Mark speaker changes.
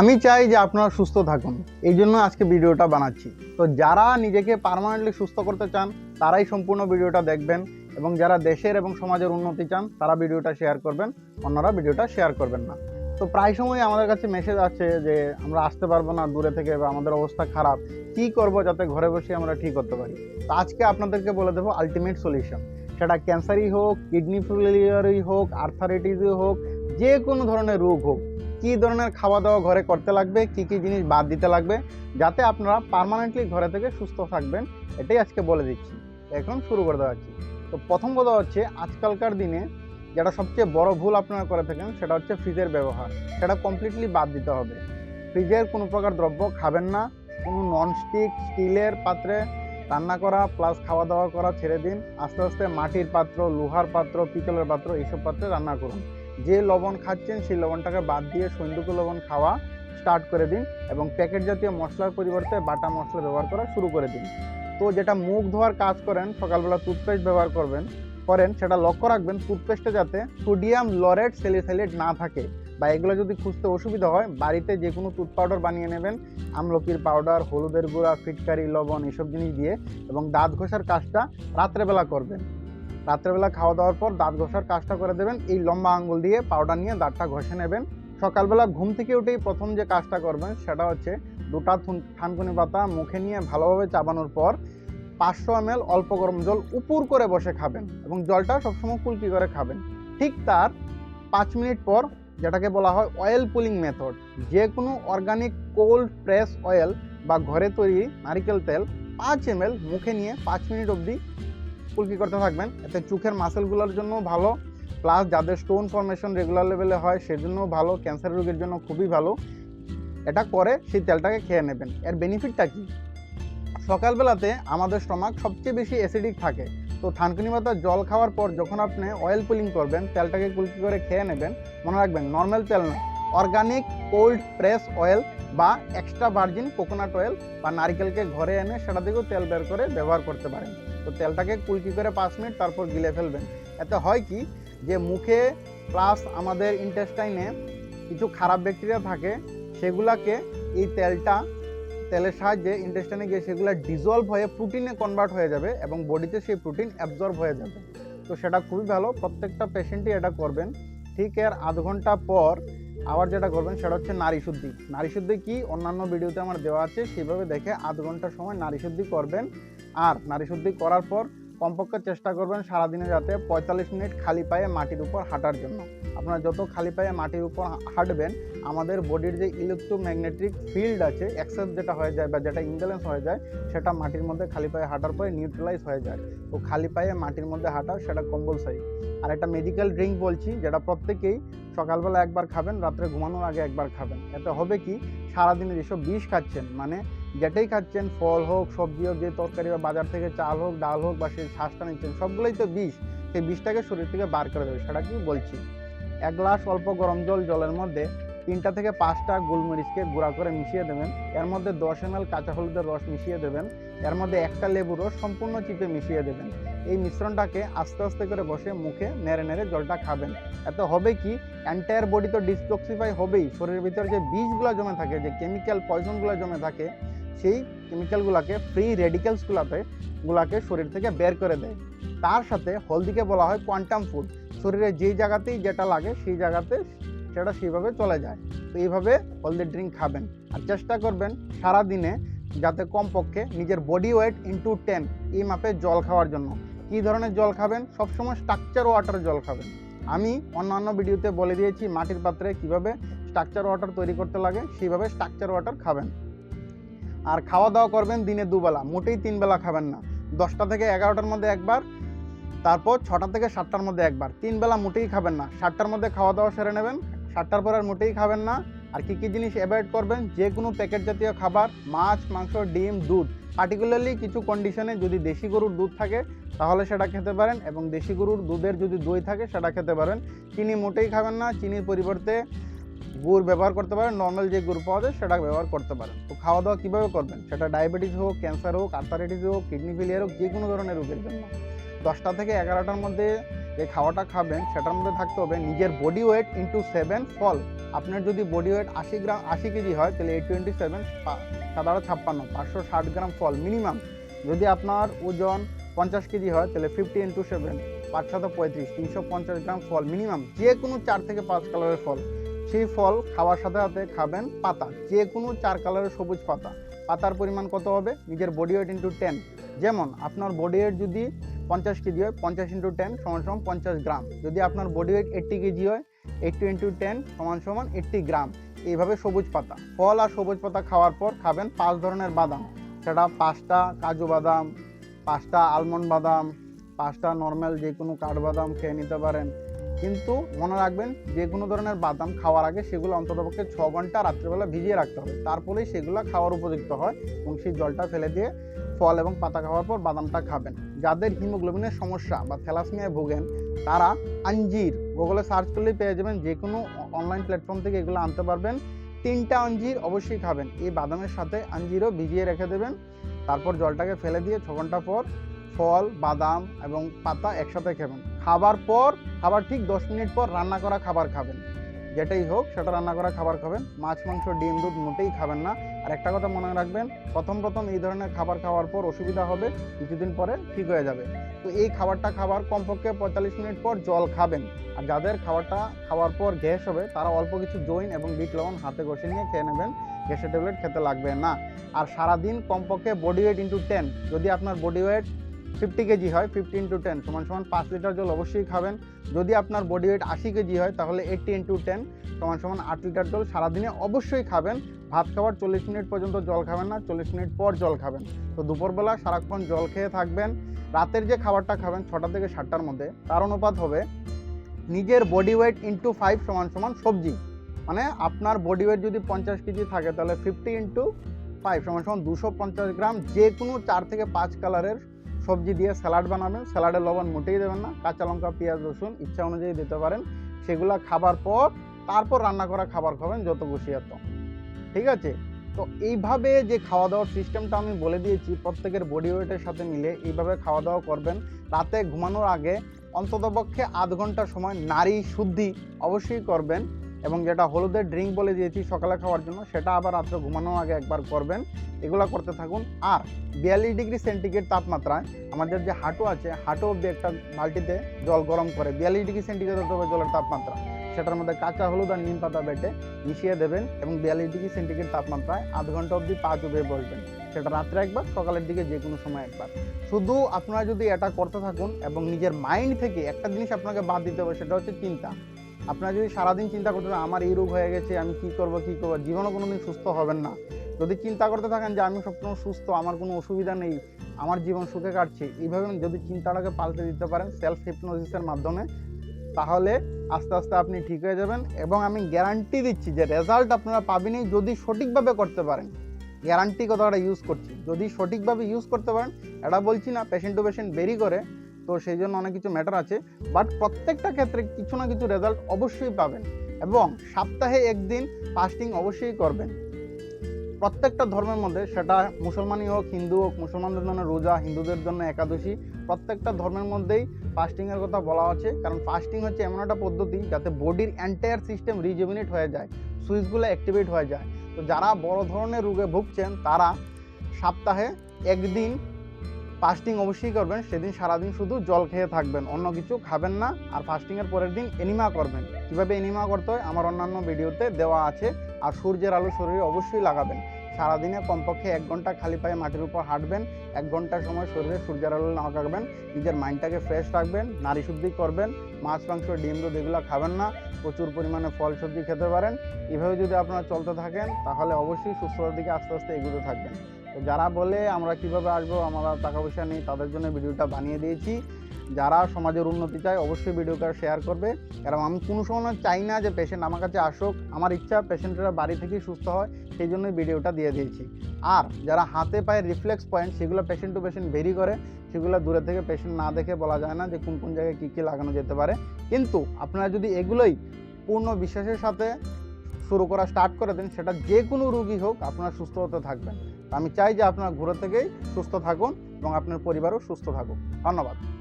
Speaker 1: আমি চাই যে আপনারা সুস্থ থাকুন। এই জন্য আজকে ভিডিওটা বানাচ্ছি। তো যারা নিজেকে পার্মানেন্টলি সুস্থ করতে চান, তারাই সম্পূর্ণ ভিডিওটা দেখবেন এবং যারা দেশের এবং সমাজের উন্নতি চান, তারা ভিডিওটা শেয়ার করবেন, অন্যরা ভিডিওটা শেয়ার করবেন না। তো প্রায় সময় আমাদের কাছে মেসেজ আছে যে, আমরা আসতে পারব না দূরে থেকে বা আমাদের অবস্থা খারাপ। কি করব যাতে ঘরে বসে আমরা ঠিক করতে পারি? তো আজকে আপনাদেরকে বলে দেবো আলটিমেট সলিউশন সেটা ক্যান্সারই হোক কিডনি ফেলিয়ারই হোক আর্থারাইটিসই হোক, যে কোনো ধরনের রোগ হোক। কী ধরনের খাওয়া দাওয়া ঘরে করতে লাগবে, কি কি জিনিস বাদ দিতে লাগবে, যাতে আপনারা পার্মানেন্টলি ঘরে থেকে সুস্থ থাকবেন, এটাই আজকে বলে দিচ্ছি। এখন শুরু করে দেওয়া হচ্ছে। তো প্রথম কথা হচ্ছে, আজকালকার দিনে যেটা সবচেয়ে বড় ভুল আপনারা করে থাকেন, সেটা হচ্ছে ফ্রিজের ব্যবহার। সেটা কমপ্লিটলি বাদ দিতে হবে। ফ্রিজের কোনো প্রকার দ্রব্য খাবেন না। কোনো ননস্টিক স্টিলের পাত্রে রান্না করা প্লাস খাওয়া দাওয়া করা ছেড়ে দিন। আস্তে আস্তে মাটির পাত্র, লোহার পাত্র, পিতলের পাত্র, এইসব পাত্রে রান্না করুন। যে লবণ খাচ্ছেন সেই লবণটাকে বাদ দিয়ে সৈন্দুক লবণ খাওয়া স্টার্ট করে দিন এবং প্যাকেট জাতীয় মশলার পরিবর্তে বাটা মশলা ব্যবহার করা শুরু করে দিন। তো যেটা মুখ ধোয়ার কাজ করেন, সকালবেলা টুথপেস্ট ব্যবহার করবেন, করেন, সেটা লক্ষ্য রাখবেন টুথপেস্টে যাতে সোডিয়াম লরেট সেলিসাইলেট না থাকে বা এগুলো যদি খুঁজতে অসুবিধা হয়, বাড়িতে যে কোনো টুথ পাউডার বানিয়ে নেবেন, আমলকির পাউডার হলুদের গুঁড়া, ফিটকারি, লবণ এসব জিনিস দিয়ে এবং দাঁত ঘষার কাজটা রাত্রেবেলা করবেন। রাত্রেবেলা খাওয়া দাওয়ার পর দাঁত ঘষার কাজটা করে দেবেন। এই লম্বা আঙ্গুল দিয়ে পাউডার নিয়ে দাঁতটা ঘষে নেবেন। সকালবেলা ঘুম থেকে উঠেই প্রথম যে কাজটা করবেন সেটা হচ্ছে দুটা থুন- থানকুনি পাতা মুখে নিয়ে ভালোভাবে চাবানোর পর পাঁচশো এম অল্প গরম জল উপুর করে বসে খাবেন এবং জলটা সবসময় কুলকি করে খাবেন। ঠিক তার পাঁচ মিনিট পর যেটাকে বলা হয় অয়েল পুলিং মেথড যে কোনো অর্গানিক কোল্ড প্রেস অয়েল বা ঘরে তৈরি নারিকেল তেল পাঁচ এম মুখে নিয়ে পাঁচ মিনিট অবধি কুলকি করতে থাকবেন। এতে চোখের মাসেলগুলোর জন্য ভালো। প্লাস যাদের স্টোন ফর্মেশন রেগুলার লেভেলে হয় সেজন্যও ভালো। ক্যান্সার রোগের জন্য খুবই ভালো। এটা করে সেই তেলটাকে খেয়ে নেবেন। এর বেনিফিটটা কি? সকালবেলাতে আমাদের স্টমাক সবচেয়ে বেশি অ্যাসিডিক থাকে। তো থানকুনি পাতার জল খাওয়ার পর যখন আপনি অয়েল পুলিং করবেন, তেলটাকে কুলকি করে খেয়ে নেবেন। মনে রাখবেন নর্মাল তেল না অর্গানিক কোল্ড প্রেস অয়েল বা এক্সট্রা ভার্জিন কোকোনাট অয়েল বা নারকেলকে ঘরে এনে সেটা থেকেও তেল বের করে ব্যবহার করতে পারেন। তো তেলটাকে কুলকি করে পাঁচ মিনিট তারপর গিলে ফেলবেন। এতে হয় কি যে মুখে প্লাস আমাদের ইন্টেস্টাইনে কিছু খারাপ ব্যাকটেরিয়া থাকে, সেগুলাকে এই তেলটা, তেলের সাহায্যে ইন্টেস্টাইনে গিয়ে সেগুলো ডিজলভ হয়ে প্রোটিনে কনভার্ট হয়ে যাবে এবং বডিতে সেই প্রোটিন অ্যাবজর্ব হয়ে যাবে। তো সেটা খুবই ভালো, প্রত্যেকটা পেশেন্টই এটা করবেন। ঠিক এর আধ ঘণ্টা পর আবার যেটা করবেন সেটা হচ্ছে নারী শুদ্ধি। নারী শুদ্ধি কি? অন্যান্য ভিডিওতে আমার দেওয়া আছে সেইভাবে দেখে আধ ঘণ্টা সময় নারী শুদ্ধি করবেন। আর নারী শুদ্ধি করার পর কমপক্ষে চেষ্টা করবেন সারাদিনে যাতে পঁয়তাল্লিশ মিনিট খালি পায়ে মাটির উপর হাঁটার জন্য। আপনারা যত খালি পায়ে মাটির উপর হাঁটবেন, আমাদের বডির যে ইলেকট্রোম্যাগনেটিক ফিল্ড আছে অ্যাক্সেস যেটা হয়ে যায় বা যেটা ইমব্যালেন্স হয়ে যায়, সেটা মাটির মধ্যে খালি পায়ে হাঁটার পরে নিউট্রালাইজ হয়ে যায়। তো খালি পায়ে মাটির মধ্যে হাঁটা, সেটা কম্পালসারি আর একটা মেডিকেল ড্রিঙ্ক বলছি, যেটা প্রত্যেকেই সকালবেলা একবার খাবেন, রাত্রে ঘুমানোর আগে একবার খাবেন। এতে হবে কি সারাদিনে যেসব বিষ খাচ্ছেন মানে যেটাই খাচ্ছেন, ফল হোক, সবজি হোক, যে তরকারি বা বাজার থেকে চাল হোক, ডাল হোক বা সেই শ্বাসটা নিচ্ছেন, সবগুলোই তো বিষ। সেই বিষটাকে শরীর থেকে বার করে দেবে, সেটা কি বলছি। এক গ্লাস অল্প গরম জল, জলের মধ্যে তিনটা থেকে পাঁচটা গোলমরিচকে গুঁড়া করে মিশিয়ে দেবেন। এর মধ্যে দশ এম কাঁচা হলুদের রস মিশিয়ে দেবেন। এর মধ্যে একটা লেবুর রস সম্পূর্ণ চিপে মিশিয়ে দেবেন। এই মিশ্রণটাকে আস্তে আস্তে করে বসে মুখে নেড়ে নেড়ে জলটা খাবেন। এতে হবে কি? এন্টায়ার বডি তো ডিসটক্সিফাই হবেই। শরীরের ভিতরে যে বীজগুলো জমে থাকে, যে কেমিক্যাল পয়জনগুলো জমে থাকে সেই কেমিক্যালগুলোকে ফ্রি রেডিক্যালসগুলোতে গুলাকে শরীর থেকে বের করে দেয়। তার সাথে হলদিকে বলা হয় কোয়ান্টাম ফুড শরীরে যেই জায়গাতেই যেটা লাগে, সেই জায়গাতে সেটা সেইভাবে চলে যায়। তো এইভাবে হলদি ড্রিঙ্ক খাবেন। আর চেষ্টা করবেন সারা দিনে যাতে কমপক্ষে নিজের বডি ওয়েট ইন্টু টেন এই মাপে জল খাওয়ার জন্য। কী ধরনের জল খাবেন? সবসময় স্ট্রাকচার ওয়াটার জল খাবেন। আমি অন্যান্য ভিডিওতে বলে দিয়েছি মাটির পাত্রে কীভাবে স্ট্রাকচার ওয়াটার তৈরি করতে লাগে, সেইভাবে স্ট্রাকচার ওয়াটার খাবেন। আর খাওয়া দাওয়া করবেন দিনে দুবেলা, মোটেই তিন বেলা খাবেন না। দশটা থেকে এগারোটার মধ্যে একবার, তারপর ছটা থেকে সাতটার মধ্যে একবার। তিন বেলা মোটেই খাবেন না। সাতটার মধ্যে খাওয়া দাওয়া সেরে নেবেন, সাতটার পর আর মোটেই খাবেন না। আর কী কী জিনিস অ্যাভয়েড করবেন? যে কোনো প্যাকেট জাতীয় খাবার, মাছ, মাংস, ডিম, দুধ। পার্টিকুলারলি কিছু কন্ডিশনে যদি দেশি গরুর দুধ থাকে, তাহলে সেটা খেতে পারেন। এবং দেশি গরুর দুধের যদি দই থাকে, সেটা খেতে পারেন। চিনি মোটেই খাবেন না। চিনির পরিবর্তে গুড় ব্যবহার করতে পারেন নর্মাল যে গুড় পাওয়া যায় সেটা ব্যবহার করতে পারেন। তো খাওয়া দাওয়া কীভাবে করবেন? সেটা ডায়াবেটিস হোক ক্যান্সার হোক আর্থারাইটিস হোক কিডনি ফেলিয়ার হোক, যে কোনো ধরনের রোগের জন্য। দশটা থেকে এগারোটার মধ্যে যে খাওয়াটা খাবেন, সেটার মধ্যে থাকতে হবে নিজের বডি ওয়েট ইন্টু সেভেন ফল আপনার যদি বডি ওয়েট আশি গ্রাম, আশি কেজি হয়, তাহলে এইট টোয়েন্টি সেভেন সাতারো ছাপ্পান্ন, পাঁচশো ষাট গ্রাম ফল মিনিমাম যদি আপনার ওজন পঞ্চাশ কেজি হয়, তাহলে ফিফটি ইন্টু সেভেন পাঁচশত পঁয়ত্রিশ, তিনশো পঞ্চাশ গ্রাম ফল মিনিমাম যে কোনো চার থেকে পাঁচ কালারের ফল সেই ফল খাওয়ার সাথে সাথে খাবেন পাতা যে কোনো চার কালারের সবুজ পাতা। পাতার পরিমাণ কত হবে? নিজের বডি ওয়েট ইন্টু টেন যেমন, আপনার বডি ওয়েট যদি পঞ্চাশ কেজি হয়, পঞ্চাশ ইন্টু টেন সমান সমান পঞ্চাশ গ্রাম। যদি আপনার বডি ওয়েট এইট্টি কেজি হয় এইট্টি ইন্টু টেন সমান সমান এইট্টি গ্রাম। এইভাবে সবুজ পাতা। ফল আর সবুজ পাতা খাওয়ার পর খাবেন পাঁচ ধরনের বাদাম। সেটা পাঁচটা কাজু বাদাম, পাঁচটা আলমন্ড বাদাম, পাঁচটা নর্মাল যে কোনো কাঠবাদাম খেয়ে নিতে পারেন। কিন্তু মনে রাখবেন যে কোনো ধরনের বাদাম খাওয়ার আগে সেগুলো অন্ততপক্ষে ছ ঘণ্টা রাত্রিবেলা ভিজিয়ে রাখতে হবে। তারপরেই সেগুলো খাওয়ার উপযুক্ত হয় এবং সেই জলটা ফেলে দিয়ে ফল এবং পাতা খাওয়ার পর বাদামটা খাবেন। যাদের হিমোগ্লোবিনের সমস্যা বা থ্যালাসমিয়ায় ভোগেন, তারা আঞ্জির গুগলে সার্চ করলেই পেয়ে যাবেন। যে কোনো অনলাইন প্ল্যাটফর্ম থেকে এগুলো আনতে পারবেন। তিনটা আঞ্জির অবশ্যই খাবেন। এই বাদামের সাথে আঞ্জিরও ভিজিয়ে রেখে দেবেন। তারপর জলটাকে ফেলে দিয়ে ছ ঘণ্টা পর ফল, বাদাম এবং পাতা একসাথে খাবেন। খাবার পর খাবার ঠিক দশ মিনিট পর রান্না করা খাবার খাবেন। যেটাই হোক, সেটা রান্না করা খাবার খাবেন। মাছ, মাংস, ডিম, দুধ মোটেই খাবেন না। আর একটা কথা মনে রাখবেন, প্রথম প্রথম এই ধরনের খাবার খাওয়ার পর অসুবিধা হবে, কিছুদিন পরে ঠিক হয়ে যাবে। তো এই খাবারটা খাবার কমপক্ষে পঁয়তাল্লিশ মিনিট পর জল খাবেন। আর যাদের খাবারটা খাওয়ার পর গ্যাস হবে, তারা অল্প কিছু জৈন এবং বিট লবণ হাতে ঘষে নিয়ে খেয়ে নেবেন। গ্যাসের ট্যাবলেট খেতে লাগবে না। আর সারাদিন কমপক্ষে বডি ওয়েট ইন্টু টেন যদি আপনার বডি ওয়েট ফিফটি কেজি হয় ফিফটি ইন্টু টেন সমান সমান পাঁচ লিটার জল অবশ্যই খাবেন। যদি আপনার বডি ওয়েট আশি কেজি হয়, তাহলে এইটটি ইন্টু টেন সমান সমান আট লিটার জল সারাদিনে অবশ্যই খাবেন। ভাত খাওয়ার চল্লিশ মিনিট পর্যন্ত জল খাবেন না, চল্লিশ মিনিট পর জল খাবেন। তো দুপুরবেলা সারাক্ষণ জল খেয়ে থাকবেন। রাতের যে খাবারটা খাবেন ছটা থেকে সাতটার মধ্যে, তার অনুপাত হবে নিজের বডি ওয়েট ইন্টু ফাইভ সমান সমান সবজি। মানে আপনার বডি ওয়েট যদি পঞ্চাশ কেজি থাকে, তাহলে ফিফটি ইন্টু ফাইভ সমান সমান দুশো পঞ্চাশ গ্রাম যে কোনো চার থেকে পাঁচ কালারের সবজি দিয়ে স্যালাড বানাবেন স্যালাডে লবণ মোটেই দেবেন না, কাঁচা লঙ্কা, পেঁয়াজ, রসুন, ইচ্ছা অনুযায়ী দিতে পারেন। সেগুলা খাবার পর, তারপর রান্না করা খাবার খাবেন যত খুশি এত। ঠিক আছে? তো এইভাবে যে খাওয়া দাওয়ার সিস্টেমটা আমি বলে দিয়েছি, প্রত্যেকের বডি ওয়েটের সাথে মিলে এইভাবে খাওয়া দাওয়া করবেন। রাতে ঘুমানোর আগে অন্ততপক্ষে আধ ঘণ্টা সময় নারী শুদ্ধি অবশ্যই করবেন। এবং যেটা হলুদের ড্রিঙ্ক বলে দিয়েছি সকালে খাওয়ার জন্য, সেটা আবার রাত্রে ঘুমানোর আগে একবার করবেন। এগুলো করতে থাকুন। আর বিয়াল্লিশ ডিগ্রি সেন্টিগ্রেড তাপমাত্রায় আমাদের যে হাঁটু আছে, হাঁটু অব্দি একটা বালতিতে জল গরম করে বিয়াল্লিশ ডিগ্রি সেন্টিগ্রেড হতে হবে জলের তাপমাত্রা, সেটার মধ্যে কাঁচা হলুদ আর নিম পাতা বেটে মিশিয়ে দেবেন এবং বিয়াল্লিশ ডিগ্রি সেন্টিগ্রেড তাপমাত্রায় আধ ঘণ্টা অবধি পা চুপিয়ে বসবেন। সেটা রাত্রে একবার, সকালের দিকে যে কোনো সময় একবার। শুধু আপনারা যদি এটা করতে থাকুন এবং নিজের মাইন্ড থেকে একটা জিনিস আপনাকে বাদ দিতে হবে, সেটা হচ্ছে চিন্তা। আপনারা যদি সারাদিন চিন্তা করতে থাকেন, আমার এই রোগ হয়ে গেছে, আমি কি করব কি করব? জীবনে কোনোদিন সুস্থ হবেন না। যদি চিন্তা করতে থাকেন যে, আমি সবসময় সুস্থ, আমার কোনো অসুবিধা নেই, আমার জীবন সুখে কাটছে, এইভাবে যদি চিন্তাটাকে পাল্টে দিতে পারেন সেলফ হিপনোসিসের মাধ্যমে, তাহলে আস্তে আস্তে আপনি ঠিক হয়ে যাবেন এবং আমি গ্যারান্টি দিচ্ছি যে রেজাল্ট আপনারা পাবেনই যদি সঠিকভাবে করতে পারেন। গ্যারান্টি কথাটা ইউজ করছি। যদি সঠিকভাবে ইউজ করতে পারেন, এটা বলছি না পেশেন্ট টু পেশেন্ট বেরি করে তো সেই জন্য অনেক কিছু ম্যাটার আছে। বাট প্রত্যেকটা ক্ষেত্রে কিছু না কিছু রেজাল্ট অবশ্যই পাবেন এবং সপ্তাহে একদিন ফাস্টিং অবশ্যই করবেন। প্রত্যেকটা ধর্মের মধ্যে সেটা মুসলমানই হোক, হিন্দু হোক, মুসলমানদের জন্য রোজা, হিন্দুদের জন্য একাদশী, প্রত্যেকটা ধর্মের মধ্যেই ফাস্টিংয়ের কথা বলা আছে। কারণ ফাস্টিং হচ্ছে এমন একটা পদ্ধতি যাতে বডির এন্টায়ার সিস্টেম রিজুমিনেট হয়ে যায় সুইচগুলো অ্যাক্টিভেট হয়ে যায়। তো যারা বড় ধরনের রোগে ভুগছেন, তারা সপ্তাহে একদিন ফাস্টিং অবশ্যই করবেন, সেদিন সারাদিন শুধু জল খেয়ে থাকবেন, অন্য কিছু খাবেন না, আর ফাস্টিংয়ের পরের দিন এনিমা করবেন। কীভাবে এনিমা করতে হয়, আমার অন্যান্য ভিডিওতে দেওয়া আছে, আর সূর্যের আলো শরীরে অবশ্যই লাগাবেন। সারাদিনে কমপক্ষে এক ঘণ্টা খালি পায়ে মাটির উপর হাঁটবেন, এক ঘণ্টার সময় শরীরে সূর্যের আলো না লাগাবেন নিজের মাইন্ডটাকে ফ্রেশ রাখবেন, নারী শুদ্ধি করবেন, মাছ, মাংস, ডিম, দুধ এগুলো খাবেন না, প্রচুর পরিমাণে ফল সবজি খেতে পারেন। এভাবে যদি আপনারা চলতে থাকেন, তাহলে অবশ্যই সুস্থতার দিকে আস্তে আস্তে এগোতে থাকবেন। তো যারা বলে আমরা কীভাবে আসব, আমরা টাকা পয়সা নেই, তাদের জন্য ভিডিওটা বানিয়ে দিয়েছি। যারা সমাজের উন্নতি চায়, অবশ্যই ভিডিওটা শেয়ার করবে। কারণ আমি কোনো সময় চাই না যে পেশেন্ট আমার কাছে আসুক। আমার ইচ্ছা পেশেন্টরা বাড়ি থেকেই সুস্থ হয়, সেই জন্যই ভিডিওটা দিয়ে দিয়েছি। আর যারা হাতে পায়ে রিফ্লেক্স পয়েন্ট সেগুলো পেশেন্ট টু পেশেন্ট ভেরি করে। সেগুলো দূরে থেকে পেশেন্ট না দেখে বলা যায় না যে কোন কোন জায়গায় কী কী লাগানো যেতে পারে। কিন্তু আপনারা যদি এগুলোই পূর্ণ বিশ্বাসের সাথে শুরু করা স্টার্ট করে দেন, সেটা যে কোনো রুগী হোক, আপনারা সুস্থ হতে থাকবেন। আমি চাই যে আপনার ঘুরে থেকেই সুস্থ থাকুন এবং আপনার পরিবারও সুস্থ থাকুক। ধন্যবাদ।